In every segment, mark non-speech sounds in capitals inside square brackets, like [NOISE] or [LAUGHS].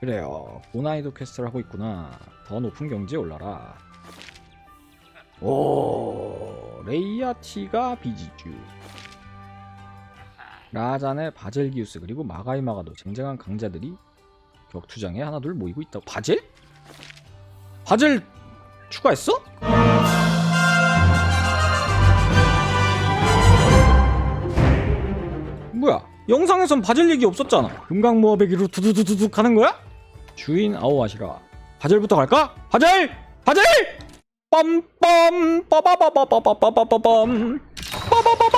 그래요. 고난이도 퀘스트를 하고 있구나. 더 높은 경지에 올라라. 오, 레이아티가 비지주. 라잔의 바젤기우스 그리고 마가이마가도 쟁쟁한 강자들이 격투장에 하나둘 모이고 있다. 바젤? 바젤 추가했어? 뭐야? 영상에선 바젤 얘기 없었잖아. 금강모아배기로 두두두두두 가는 거야? 주인 아오아시라. 바젤부터 갈까? 바젤! 바젤! 빰빰 빠바바바바바바바밤 빠바바밤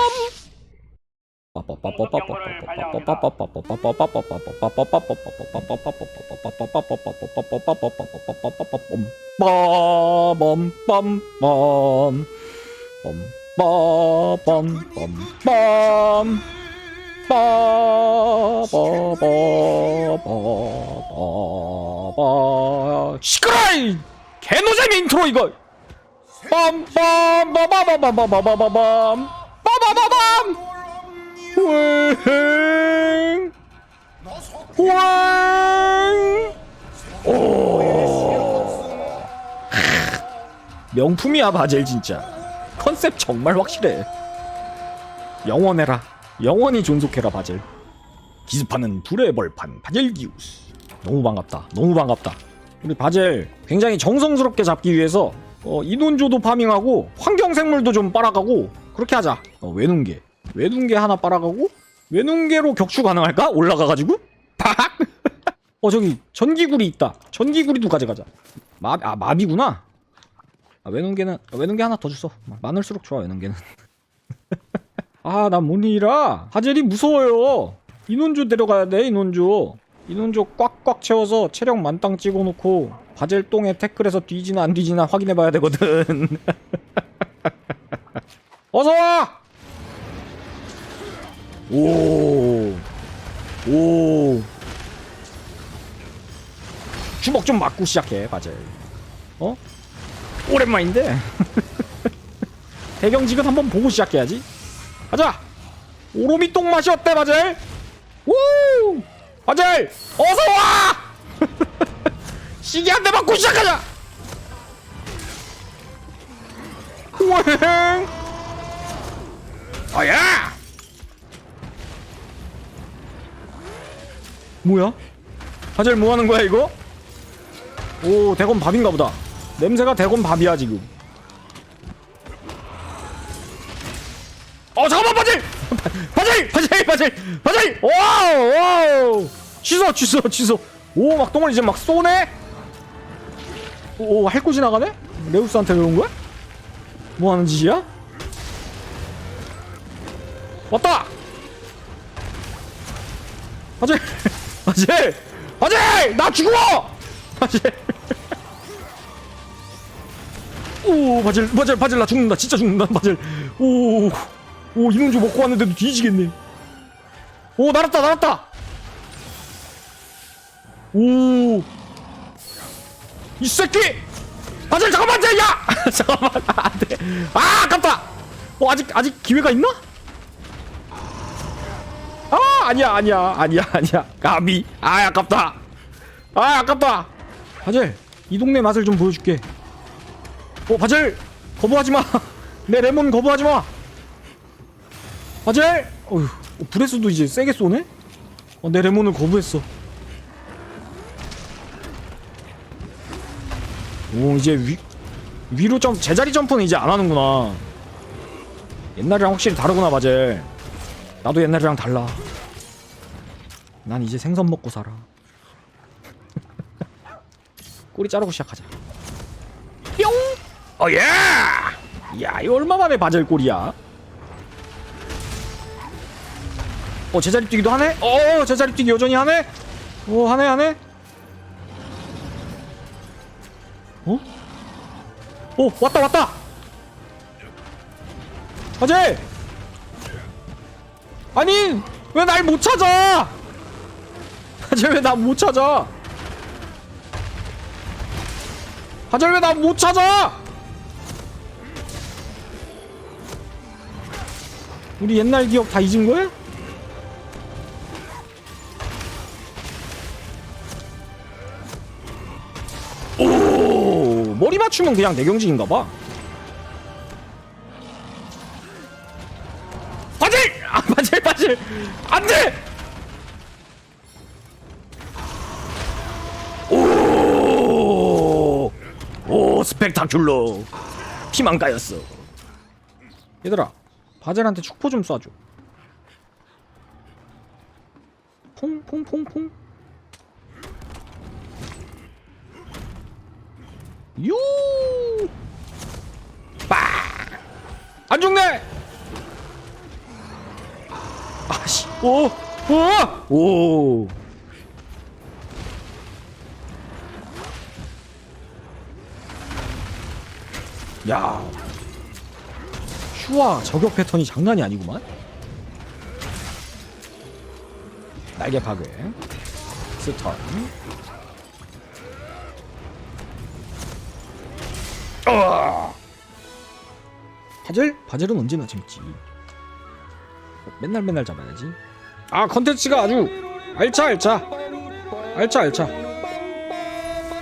빰빰빰빰 빰 빰빰빰빰빰 빠바바바바 시끄러이 개노잼 인트로 이거 빰빰바바바바바바바밤 빠바바밤 윙윙 오. 명품이야 바젤 진짜 컨셉 정말 확실해 영원해라 영원히 존속해라 바젤. 기습하는 불의 벌판 바젤기우스. 너무 반갑다 너무 반갑다. 우리 바젤 굉장히 정성스럽게 잡기 위해서 어, 인원조도 파밍하고 환경생물도 좀 빨아가고 그렇게 하자. 어, 외눈개. 외눈개 하나 빨아가고 외눈개로 격추 가능할까? 올라가가지고? 팍! [LAUGHS] 어 저기 전기구리 있다. 전기구리도 가져가자. 마, 아 마비구나? 아, 외눈개는 아, 외눈개 하나 더 주소 많을수록 좋아 외눈개는 아 나 문이라. 바젤이 무서워요. 인원조 데려가야 돼 인원조 인원조 꽉꽉 채워서 체력 만땅 찍어놓고 바젤 똥에 태클해서 뒤지나 안 뒤지나 확인해봐야 되거든. [LAUGHS] 어서와! 오 오. 주먹 좀 맞고 시작해 바젤. 어? 오랜만인데? [LAUGHS] 배경지근 한번 보고 시작해야지 가자. 오로미 똥 맛이 어때 바젤? 우! 바젤 어서 와! [LAUGHS] 시계 한 대 맞고 시작하자! 우행! 어야! 뭐야? 바젤 뭐하는 거야 이거? 오 대건 밥인가 보다. 냄새가 대건 밥이야 지금 어 잠깐만 바질 바질 바질 바질 바질 와우 와우! 취소 취소 취소. 오막 똥을 이제 막 쏘네? 오할 곳이 나가네? 레우스한테 그런 거야? 뭐 하는 짓이야? 왔다! 바질 바질 바질 나 죽어! 바질 오 바질 바질 바질 나 죽는다. 진짜 죽는다 바질. 오 오 이놈주 먹고 왔는데도 뒤지겠네. 오 날았다 날았다! 오 이 새끼! 바질 잠깐만 야! [LAUGHS] 잠깐만 안돼. 아 아깝다! 어 아직 아직 기회가 있나? 아 아니야 아니야 아니야 아니야. 까비 아 아깝다. 아 아깝다. 바질 이 동네 맛을 좀 보여줄게. 어 바젤 거부하지 마. [LAUGHS] 내 레몬 거부하지 마. 바젤. 어휴 어, 브레스도 이제 세게 쏘네. 어, 내 레몬을 거부했어. 오 이제 위 위로 점 제자리 점프는 이제 안 하는구나. 옛날이랑 확실히 다르구나 바젤. 나도 옛날이랑 달라. 난 이제 생선 먹고 살아. [LAUGHS] 꼬리 자르고 시작하자. 뿅! 어 예! 야, 이 얼마 만에 바젤골이야? 어, 제자리 뛰기도 하네? 어, 제자리 뛰기 여전히 하네? 어, 하네, 하네? 어? 오, 왔다, 왔다! 바젤! 아니, 왜 날 못 찾아! 바젤 왜나 못 찾아? 바젤 왜나 못 찾아? 우리 옛날 기억 다 잊은 거야? 머리 맞추면 그냥 내경직인가봐 바질! 아 [LAUGHS] 바질 바질 안돼! 오! 오 스펙타큘러 피만 까였어 얘들아 바젤한테 축포 좀 쏴줘 퐁퐁퐁퐁 유! 빠! 안 죽네! 아씨, 오! 오! 오! 야. 슈아 저격 패턴이 장난이 아니구만. 날개 파괴. 스턴. 어! 바젤? 바젤은 언제나 재밌지. 맨날 맨날 잡아야지. 아 컨텐츠가 아주 알차 알차 알차 알차.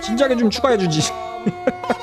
진작에 좀 추가해주지. [LAUGHS]